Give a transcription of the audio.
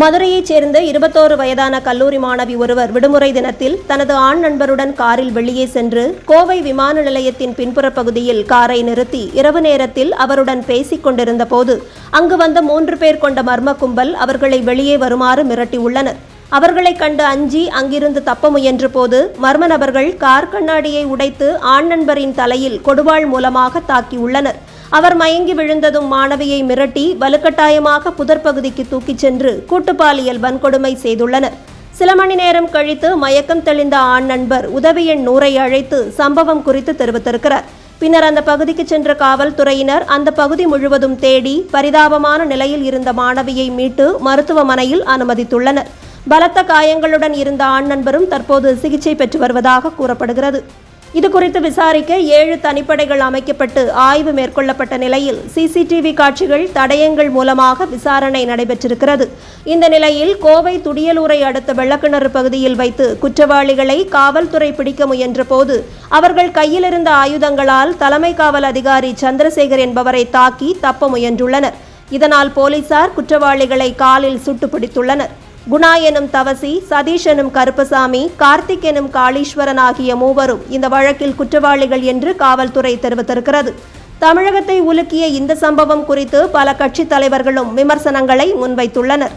மதுரையைச் சேர்ந்த இருபத்தோரு வயதான கல்லூரி மாணவி ஒருவர் விடுமுறை தினத்தில் தனது ஆண் நண்பருடன் காரில் வெளியே சென்று கோவை விமான நிலையத்தின் பின்புற பகுதியில் காரை நிறுத்தி இரவு நேரத்தில் அவருடன் பேசிக் கொண்டிருந்த போது அங்கு வந்த மூன்று பேர் கொண்ட மர்ம கும்பல் அவர்களை வெளியே வருமாறு மிரட்டியுள்ளனர் அவர்களை கண்டு அஞ்சி அங்கிருந்து தப்ப முயன்ற போது மர்ம நபர்கள் கார் கண்ணாடியை உடைத்து ஆண் நண்பரின் தலையில் கொடுவாள் மூலமாக தாக்கியுள்ளனர் அவர் மயங்கி விழுந்ததும் மாணவியை மிரட்டி வலுக்கட்டாயமாக புதற்பகுதிக்கு தூக்கிச் சென்று கூட்டுப்பாலியல் வன்கொடுமை செய்துள்ளனர். சில மணி நேரம் கழித்து மயக்கம் தெளிந்த ஆண் நண்பர் உதவி எண் நூறை அழைத்து சம்பவம் குறித்து தெரிவித்திருக்கிறார். பின்னர் அந்த பகுதிக்கு சென்ற காவல்துறையினர் அந்த பகுதி முழுவதும் தேடி பரிதாபமான நிலையில் இருந்த மாணவியை மீட்டு மருத்துவமனையில் அனுமதித்துள்ளனர். பலத்த காயங்களுடன் இருந்த ஆண் நண்பரும் தற்போது சிகிச்சை பெற்று வருவதாக கூறப்படுகிறது. இது குறித்து விசாரிக்க ஏழு தனிப்படைகள் அமைக்கப்பட்டு ஆய்வு மேற்கொள்ளப்பட்ட நிலையில் சிசிடிவி காட்சிகள் தடயங்கள் மூலமாக விசாரணை நடைபெற்றிருக்கிறது. இந்த நிலையில் கோவை துடியலூரை அடுத்த வெள்ளக்கிணறு பகுதியில் வைத்து குற்றவாளிகளை காவல்துறை பிடிக்க முயன்றபோது அவர்கள் கையில் இருந்த ஆயுதங்களால் தலைமை காவல் அதிகாரி சந்திரசேகர் என்பவரை தாக்கி தப்ப முயன்றுள்ளனர். இதனால் போலீசார் குற்றவாளிகளை காலில் சுட்டு பிடித்துள்ளனர். குணா எனும் தவசி சதீஷ் எனும் கருப்பசாமி கார்த்திக் எனும் காளீஸ்வரன் ஆகிய மூவரும் இந்த வழக்கில் குற்றவாளிகள் என்று காவல்துறை தெரிவித்திருக்கிறது. தமிழகத்தை உலுக்கிய இந்த சம்பவம் குறித்து பல கட்சித் தலைவர்களும் விமர்சனங்களை முன்வைத்துள்ளனர்.